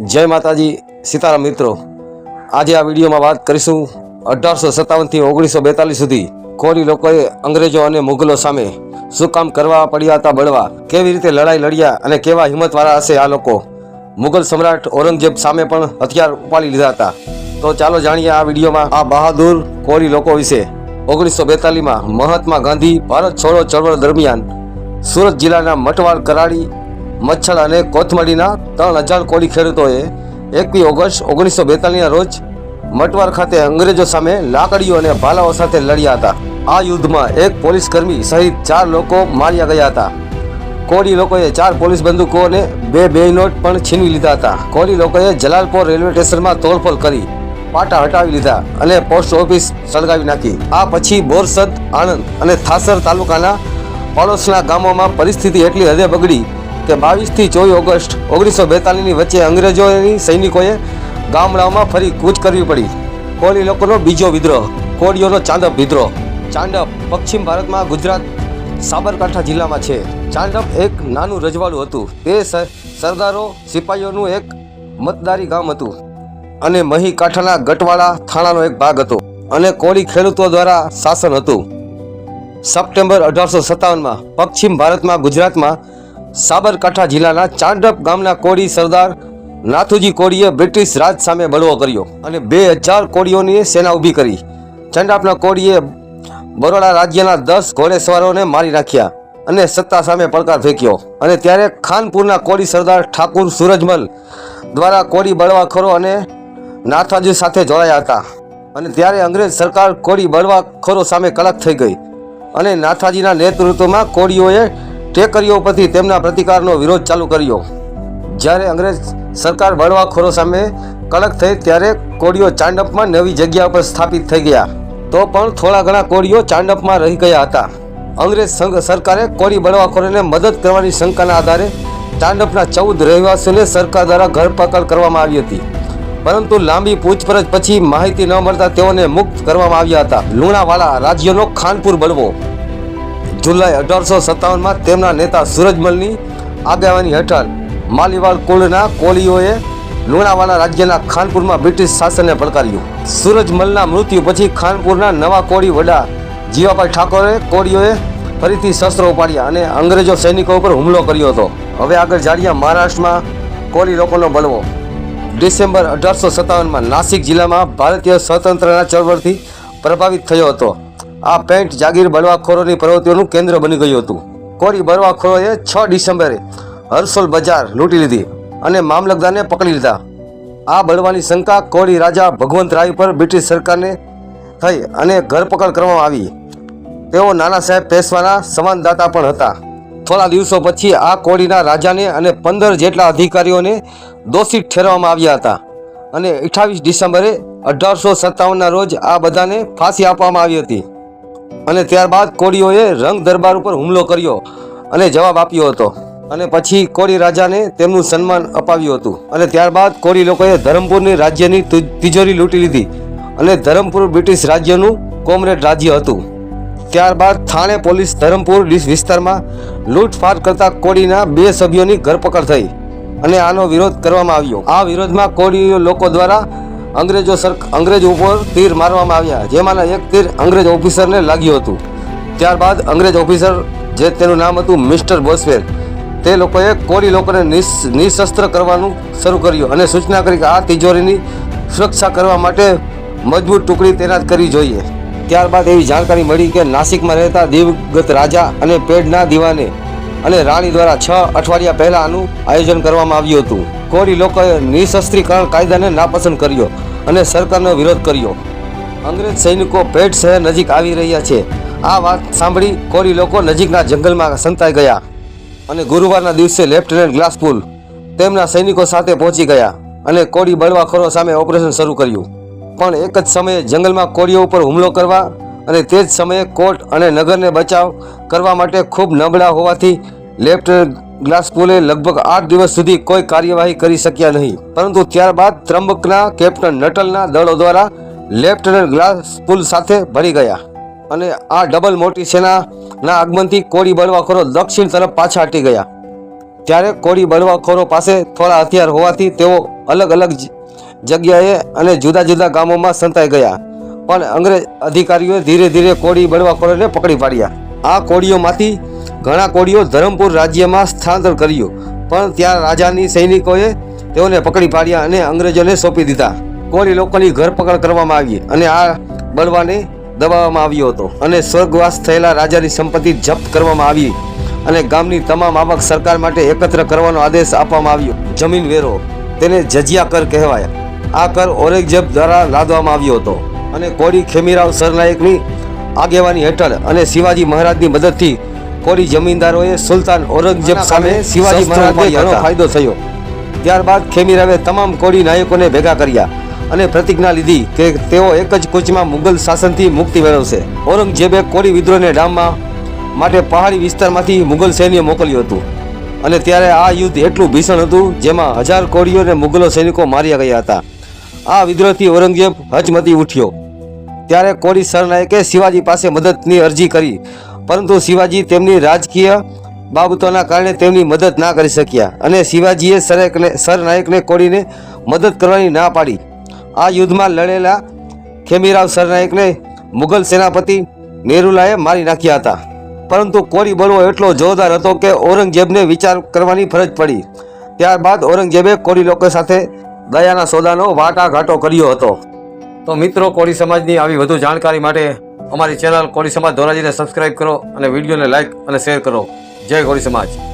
જય માતાજી, સીતારામ મિત્રો. આજે આ વિડીયોમાં વાત કરીશું અઢારસો સત્તાવનથી ઓગણીસો બેતાલીસ સુધી કોરી લોકોએ અંગ્રેજો અને મુગલો સામે શું કામ કરવા પડ્યા હતા બળવા? કેવી રીતે લડાઈ લડ્યા અને કેવા હિંમતવાળા હશે આ લોકો? મુગલ સમ્રાટ ઔરંગઝેબ સામે પણ હથિયાર ઉપાડી લીધા હતા. તો ચાલો જાણીએ આ વિડીયોમાં આ બહાદુર કોરી લોકો વિશે. ઓગણીસો બેતાલીસમાં મહાત્મા ગાંધી ભારત છોડો ચળવળ દરમિયાન સુરત જિલ્લાના મટવાડ કરાડી મચ્છલ અને કોથમડીના ત્રણ હજાર કોળી ખેડૂતોએ એકવી ઓગસ્ટ ઓગણીસો બેતાલીસના રોજ મટવાર ખાતે અંગ્રેજો સામે લાકડીઓ અને ભાલાઓ સાથે લડ્યા હતા. આ યુદ્ધમાં એક પોલીસ કર્મી સહિત ચાર લોકો માર્યા ગયા હતા. કોળી લોકોએ ચાર પોલીસ બંદૂકો અને બે બે નોટ પણ છીનવી લીધા હતા. કોળી લોકોએ જલાલપોર રેલવે સ્ટેશનમાં તોડફોડ કરી પાટા હટાવી લીધા અને પોસ્ટ ઓફિસ સળગાવી નાખી. આ પછી બોરસદ, આણંદ અને થાસર તાલુકાના પડોશના ગામોમાં પરિસ્થિતિ એટલી હદે બગડી કે બાવીસથી ચોવીસ ઓગસ્ટ ઓગણીસો બેતાલીસની વચ્ચે અંગ્રેજોની સૈનિકોએ ગામડાઓમાં ફરી કૂચ કરવી પડી. કોળી લોકોનો બીજો વિદ્રોહ, કોળીઓનો ચાંદપ વિદ્રોહ. ચાંડપ પશ્ચિમ ભારતમાં ગુજરાત સાબરકાંઠા જિલ્લામાં છે. ચાંડપ એક નાનું રજવાડું હતું. તે સરદારો સિપાહીઓનું એક મતદારી ગામ હતું. અને મહી કાંઠાના ગટવાડા થાણાનો એક ભાગ હતો. અને કોળી ખેડૂતો દ્વારા શાસન હતું. સપ્ટેમ્બર અઢારસો સત્તાવનમાં પશ્ચિમ ભારતમાં ગુજરાતમાં સાબરકાંઠા જિલ્લાના ચાંડપ ગામના કોળી સરદાર નાથુજી કોળીએ બ્રિટિશ રાજ સામે બળવો કર્યો અને બે હજાર કોળીઓની સેના ઊભી કરી. ચાંડાપના કોળીએ બરોડા રાજ્યના દસ ઘોડેસવારોને મારી નાખ્યા અને સત્તા સામે પડકાર ફેંક્યો. અને ત્યારે ખાનપુરના કોળી સરદાર ઠાકુર સૂરજમલ દ્વારા કોળી બળવાખોરો અને નાથાજી સાથે જોડાયા હતા. અને ત્યારે અંગ્રેજ સરકાર કોળી બળવાખોરો સામે કડક થઈ ગઈ અને નાથાજીના નેતૃત્વમાં કોળીઓએ ટેકરીઓ પરથી તેમના પ્રતિકારનો વિરોધ ચાલુ કર્યો. જ્યારે અંગ્રેજ સરકાર બળવાખોરો સામે કડક થઈ ત્યારે કોળીઓ ચાંડપમાં નવી જગ્યા પર સ્થાપિત થઈ ગયા. તો પણ થોડા ઘણા કોળીઓ ચાંડપમાં રહી ગયા હતા. અંગ્રેજ સરકારે કોળી બળવાખોરોને મદદ કરવાની શંકાના આધારે ચાંડપના ચૌદ રહેવાસીઓને સરકાર દ્વારા ધરપકડ કરવામાં આવી હતી. પરંતુ લાંબી પૂછપરછ પછી માહિતી ન મળતા તેઓને મુક્ત કરવામાં આવ્યા હતા. લુણાવાડા રાજ્યનો ખાનપુર બળવો. જુલાઈ અઢારસો સત્તાવનમાં તેમના નેતા સૂરજમલની આગેવાની હેઠળ માલીવાલ કુળના કોળીઓએ લુણાવાડા રાજ્યના ખાનપુરમાં બ્રિટિશ શાસનને પડકાર્યું. સૂરજમલના મૃત્યુ પછી ખાનપુરના નવા કોળી વડા જીવાભાઈ ઠાકોરે કોળીઓએ ફરીથી શસ્ત્રો ઉપાડ્યા અને અંગ્રેજો સૈનિકો ઉપર હુમલો કર્યો હતો. હવે આગળ જાણીએ મહારાષ્ટ્રમાં કોળી લોકોનો બળવો. ડિસેમ્બર અઢારસો સત્તાવનમાં નાસિક જિલ્લામાં ભારતીય સ્વતંત્રના ચળવળથી પ્રભાવિત થયો હતો. આ પેન્ટ જાગીર બળવાખોરોની પ્રવૃત્તિઓનું કેન્દ્ર બની ગયું હતું. કોરી બળવાખોરોએ છ ડિસેમ્બરે હરસોલ બજાર લૂંટી લીધી અને મામલતદારને પકડી લીધા. આ બળવાની શંકા કોળી રાજા ભગવંત રાય પર બ્રિટિશ સરકારને થઈ અને ધરપકડ કરવામાં આવી. તેઓ નાના સાહેબ પેશવાના સંવાદદાતા પણ હતા. થોડા દિવસો પછી આ કોળીના રાજાને અને પંદર જેટલા અધિકારીઓને દોષિત ઠેરવામાં આવ્યા હતા અને અઠ્ઠાવીસ ડિસેમ્બરે અઢારસો સત્તાવનના રોજ આ બધાને ફાંસી આપવામાં આવી હતી. અને ત્યારબાદ કોળીઓએ રંગ દરબાર ઉપર હુમલો કર્યો અને જવાબ આપ્યો હતો. અને પછી કોળી રાજાને તેમનું સન્માન અપાવ્યું હતું. અને ત્યારબાદ કોળી લોકોએ ધરમપુરની રાજ્યની તિજોરી લૂંટી લીધી અને ધરમપુર બ્રિટિશ રાજ્યનું કોમરેડ રાજ્ય હતું. ત્યારબાદ થાણે પોલીસ ધરમપુર વિસ્તારમાં લૂંટફાટ કરતા કોળીના બે સભ્યોની ધરપકડ થઈ અને આનો વિરોધ કરવામાં આવ્યો. આ વિરોધમાં કોળી લોકો દ્વારા અંગ્રેજો સર અંગ્રેજ ઉપર તીર મારવામાં આવ્યા. જેમાંના એક તીર અંગ્રેજ ઓફિસરને લાગ્યું હતું. ત્યારબાદ અંગ્રેજ ઓફિસર, જે તેનું નામ હતું મિસ્ટર બોસવેલ, તે લોકોએ કોળી લોકોને નિશસ્ત્ર કરવાનું શરૂ કર્યું અને સૂચના કરી કે આ તિજોરીની સુરક્ષા કરવા માટે મજબૂત ટુકડી તૈનાત કરવી જોઈએ. ત્યારબાદ એવી જાણકારી મળી કે નાસિકમાં રહેતા દિવગત રાજા અને પેડના દીવાને અને રાણી દ્વારા છ અઠવાડિયા પહેલા આનું આયોજન કરવામાં આવ્યું હતું. કોળી લોકોએ નિશસ્ત્રીકરણ કાયદાને નાપસંદ કર્યો અને સરકારનો વિરોધ કર્યો. અંગ્રેજ સૈનિકો પેટ શહેર નજીક આવી રહ્યા છે. આ વાત સાંભળી કોળી લોકો નજીકના જંગલમાં સંતાઈ ગયા અને ગુરુવારના દિવસે લેફ્ટનન્ટ ગ્લાસપુલ તેમના સૈનિકો સાથે પહોંચી ગયા અને કોળી બળવાખોરો સામે ઓપરેશન શરૂ કર્યું. પણ એક જ સમયે જંગલમાં કોળીઓ ઉપર હુમલો કરવા અને તે જ સમયે કોર્ટ અને નગરને બચાવ કરવા માટે ખૂબ નબળા હોવાથી લેફ્ટનન્ટ ગ્લાસપોલે લગભગ આઠ દિવસ સુધી કોઈ કાર્યવાહી કરી શક્યા નહીં. પરંતુ ત્યારબાદ ત્રંબકના કેપ્ટન નટલના દળો દ્વારા લેફ્ટનન્ટ ગ્લાસપુલ સાથે ભળી ગયા અને આ ડબલ મોટી સેનાના આગમનથી કોળી બળવાખોરો દક્ષિણ તરફ પાછા હટી ગયા. ત્યારે કોળી બળવાખોરો પાસે થોડા હથિયાર હોવાથી તેઓ અલગ અલગ જગ્યાએ અને જુદા જુદા ગામોમાં સંતાઈ ગયા. પણ અંગ્રેજ અધિકારીઓએ ધીરે ધીરે કોળી બળવાખોરોને પકડી પાડ્યા. આ કોળીઓમાંથી ઘણા કોળીઓ ધરમપુર રાજ્યમાં સ્થળાંતર કર્યું, પણ ત્યાં રાજાની સૈનિકોએ તેઓને પકડી પાડ્યા અને અંગ્રેજોને સોંપી દીધા. કોળી લોકોની ધરપકડ કરવામાં આવી અને આ બળવાને દબાવવામાં આવ્યો હતો અને સ્વર્ગવાસ થયેલા રાજાની સંપત્તિ જપ્ત કરવામાં આવી અને ગામની તમામ આવક સરકાર માટે એકત્ર કરવાનો આદેશ આપવામાં આવ્યો. જમીન વેરો, તેને જજિયા કર કહેવાય. આ કર ઔરંગઝેબ દ્વારા લાદવામાં આવ્યો હતો. અને કોરી ખેમીરાવ સરનાયકની આગેવાની હેઠળ અને શિવાજી મહારાજની મદદથી કોરી જમીનદારોએ સુલતાન ઔરંગઝેબ સામે શિવાજી મહારાજને ઘણો ફાયદો થયો. ત્યારબાદ ખેમીરાવે તમામ કોરી નાયકોને ભેગા કર્યા અને પ્રતિજ્ઞા લીધી કે તેઓ એક જ કૂચમાં મુગલ શાસનથી મુક્તિ મેળવશે. ઔરંગઝેબે કોરી વિદ્રોહને ડામવા માટે પહાડી વિસ્તારમાંથી મુગલ સૈન્ય મોકલ્યું હતું. અને ત્યારે આ યુદ્ધ એટલું ભીષણ હતું જેમાં હજાર કોળીઓને મુગલો સૈનિકો માર્યા ગયા હતા. આ વિદ્રોહથી ઔરંગઝેબ હચમતી ઉઠ્યો. ત્યારે કોળી સરનાયકે શિવાજી પાસે મદદની અરજી કરી. પરંતુ શિવાજી તેમની રાજકીય બાબતોના કારણે તેમની મદદ ના કરી શક્યા અને શિવાજીએ સરકને, સરનાયકને કોળીને મદદ કરવાની ના પાડી. આ યુદ્ધમાં લડેલા ખેમીરાવ સરનાયકને મુગલ સેનાપતિ નેરુલાએ મારી નાખ્યા હતા. પરંતુ કોળી બળવો એટલો જોરદાર હતો કે ઔરંગઝેબને વિચાર કરવાની ફરજ પડી. ત્યારબાદ ઔરંગઝેબે કોળી લોકો સાથે દયાના સોદાનો વાટાઘાટો કર્યો હતો. તો મિત્રો, કોળી સમાજની આવી વધુ જાણકારી માટે અમારી ચેનલ કોળી સમાજ ધોરાજીને સબસ્ક્રાઇબ કરો અને વિડીયોને લાઈક અને શેર કરો. જય કોળી સમાજ.